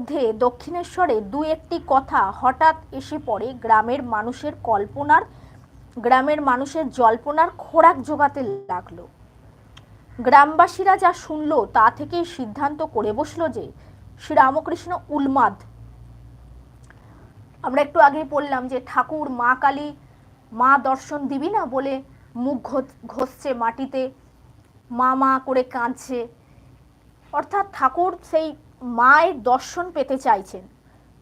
মধ্যে দক্ষিণেশ্বরে দু একটি কথা হঠাৎ এসে পড়ে গ্রামের মানুষের কল্পনার, গ্রামের মানুষের জল্পনার খোরাক জোগাতে লাগল। গ্রামবাসীরা যা শুনলো তা থেকেই সিদ্ধান্ত করে বসল যে শ্রীরামকৃষ্ণ উন্মাদ। আমরা একটু আগেই বললাম যে ঠাকুর মা কালী, মা দর্শন দিবি না বলে মুখ ঘষ- ঘষছে মাটিতে, মা মা করে কাঁদছে। অর্থাৎ ঠাকুর সেই মায়ের দর্শন পেতে চাইছেন।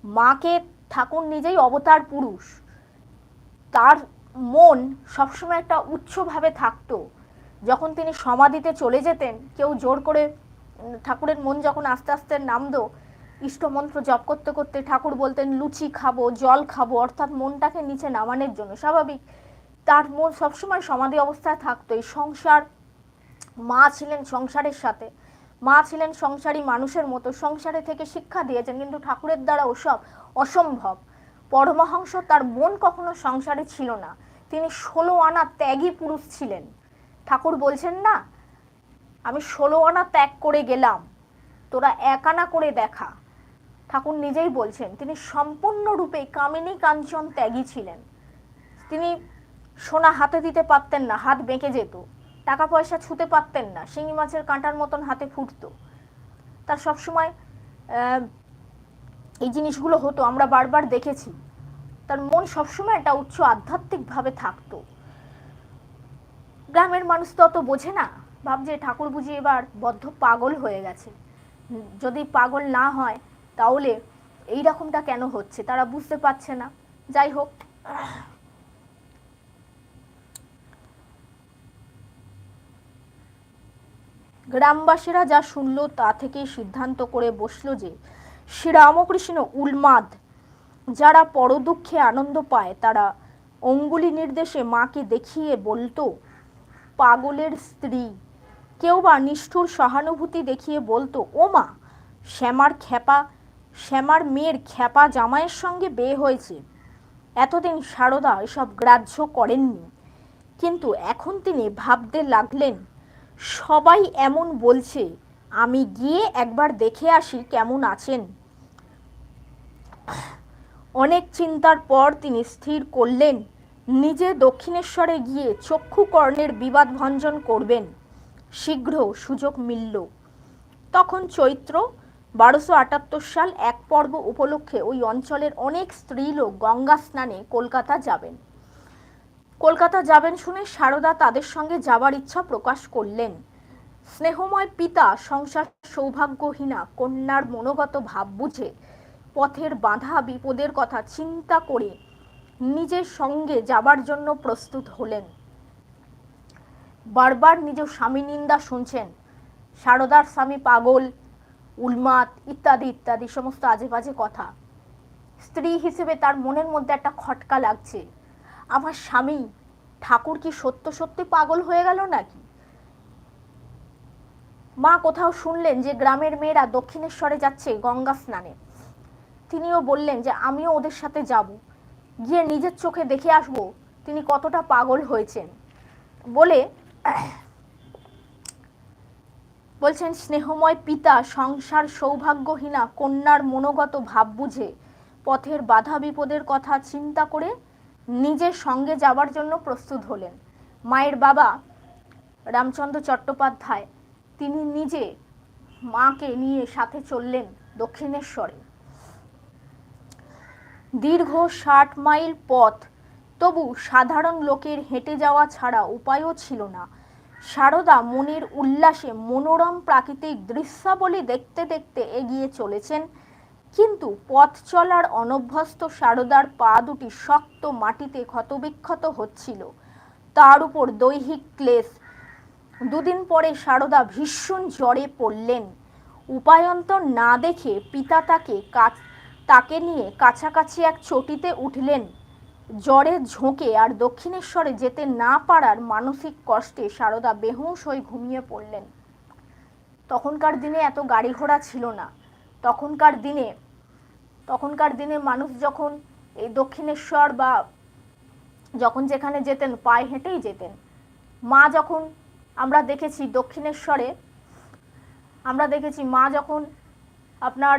মাকে ঠাকুর নিজেই অবতার পুরুষ। তার মন সবসময় একটা উচ্চভাবে থাকতো। যখন তিনি সমাধিতে চলে যেতেন, কেউ জোর করে ঠাকুরের মন যখন আস্তে আস্তে নামতো, ইষ্টমন্ত্র জপ করতে করতে ঠাকুর বলতেন, লুচি খাব, জল খাব, অর্থাৎ মনটাকে নিচে নামানোর জন্য। স্বাভাবিক, তার মন সবসময় সমাধি অবস্থায় থাকতো। এই সংসার, মা ছিলেন সংসারের সাথে। মা ছিলেন সংসারী মানুষের মতো, সংসারে থেকে শিক্ষা দিয়েছেন, কিন্তু ঠাকুরের দ্বারা ওসব অসম্ভব। পরমহংস তার মন কখনো সংসারে ছিল না। তিনি ষোলো আনা ত্যাগী পুরুষ ছিলেন। ঠাকুর বলছেন, না, আমি ষোলো আনা ত্যাগ করে গেলাম। তোরা এক আনা করে দেখা। ঠাকুর নিজেই বলছেন, তিনি সম্পূর্ণরূপে কামিনী কাঞ্চন ত্যাগী ছিলেন। তিনি সোনা হাতে দিতে পারতেন না, হাত বেঁকে যেত। টাকা পয়সা ছুতে পারতেন না। শিঙি মাছের কাঁটার মতন হাতে ফুটতো। তার সবসময় এই জিনিসগুলো হতো, আমরা বারবার দেখেছি। তার মন সবসময় একটা উচ্চ আধ্যাত্মিকভাবে থাকতো। গ্রামের মানুষ তো অত বোঝে না। ভাবছে ঠাকুর বুঝি এবার বদ্ধ পাগল হয়ে গেছে। যদি পাগল না হয়, তাহলে এই রকমটা কেন হচ্ছে? তারা বুঝতে পারছে না। যাই হোক। গ্রামবাসীরা যা শুনলো তা থেকেই সিদ্ধান্ত করে বসল যে শ্রীরামকৃষ্ণ উন্মাদ যারা পরদুঃখে আনন্দ পায়, তারা অঙ্গুলি নির্দেশে মাকে দেখিয়ে বলতো, পাগলের স্ত্রী। কেউ বা নিষ্ঠুর সহানুভূতি দেখিয়ে বলতো, ও মা, শ্যামার খ্যাপা, শ্যামার মেয়ের খ্যাপা জামাইয়ের সঙ্গে বিয়ে হয়েছে। এতদিন সারদা এসব গ্রাহ্য করেননি। কিন্তু এখন তিনি ভাবতে লাগলেন সবাই এমন বলছে, আমি গিয়ে একবার দেখে আসি কেমন আছেন। অনেক চিন্তার পর তিনি স্থির করলেন, নিজে দক্ষিণেশ্বরে গিয়ে চক্ষুকর্ণের বিবাদ ভঞ্জন করবেন। শীঘ্র সুযোগ মিলল। তখন চৈত্র বারোশো আটাত্তর সাল এক পর্ব উপলক্ষে ওই অঞ্চলের অনেক স্ত্রীলোক গঙ্গা স্নানে কলকাতা যাবেন। কলকাতা যাবেন শুনে সারদা তাদের সঙ্গে যাবার ইচ্ছা প্রকাশ করলেন। স্নেহময় পিতা, সংসার সৌভাগ্যহীনা, কন্যার মনোগত ভাব বুঝে পথের বাধা, বিপদের কথা চিন্তা করে নিজের সঙ্গে যাবার জন্য প্রস্তুত হলেন। বারবার নিজ স্বামী নিন্দা শুনছেন। সারদার স্বামী পাগল, উন্মাদ, ইত্যাদি ইত্যাদি, সমস্ত আজে বাজে কথা। স্ত্রী হিসেবে তার মনের মধ্যে একটা খটকা লাগছে। আমার স্বামী ঠাকুর কি সত্য সত্যি পাগল হয়ে গেল নাকি? মা কোথাও শুনলেন যে গ্রামের মেয়েরা দক্ষিণেশ্বরে যাচ্ছে গঙ্গা স্নানে। তিনিও বললেন যে আমিও ওদের সাথে যাব। গিয়ে নিজের চোখে দেখে আসব তিনি কতটা পাগল হয়েছেন। বলে বলছেন, স্নেহময় পিতা সংসার সৌভাগ্যহীনা, কন্যার মনোগত ভাব বুঝে পথের বাধা বিপদের কথা চিন্তা করে নিজের সঙ্গে যাবার জন্য প্রস্তুত হলেন। মায়ের বাবা রামচন্দ্র চট্টোপাধ্যায়, তিনি নিজে মাকে নিয়ে সাথে চললেন দক্ষিণেশ্বরে। দীর্ঘ ষাট মাইল পথ, তবু সাধারণ লোকের হেঁটে যাওয়া ছাড়া উপায়ও ছিল না। সারদা মনের উল্লাসে মনোরম প্রাকৃতিক দৃশ্যাবলী দেখতে দেখতে এগিয়ে চলেছেন কিন্তু পথ চলার অনভ্যস্ত সারদার পা দুটি শক্ত মাটিতে ক্ষতবিক্ষত হচ্ছিল। তার উপর দৈহিক ক্লেশ। দুদিন পরে সারদা ভীষণ জ্বরে পড়লেন। উপায়ন্তর না দেখে পিতা তাকে তাকে নিয়ে কাছাকাছি এক চটিতে উঠলেন। জ্বরের ঝোঁকে আর দক্ষিণেশ্বরে যেতে না পারার মানসিক কষ্টে সারদা বেহুশ হয়ে ঘুমিয়ে পড়লেন। তখনকার দিনে এত গাড়ি ঘোড়া ছিল না। তখনকার দিনে তখনকার দিনে মানুষ যখন এই দক্ষিণেশ্বর বা যখন যেখানে যেতেন, পায়ে হেঁটেই যেতেন, মা যখন আমরা দেখেছি দক্ষিণেশ্বরে, আমরা দেখেছি মা যখন আপনার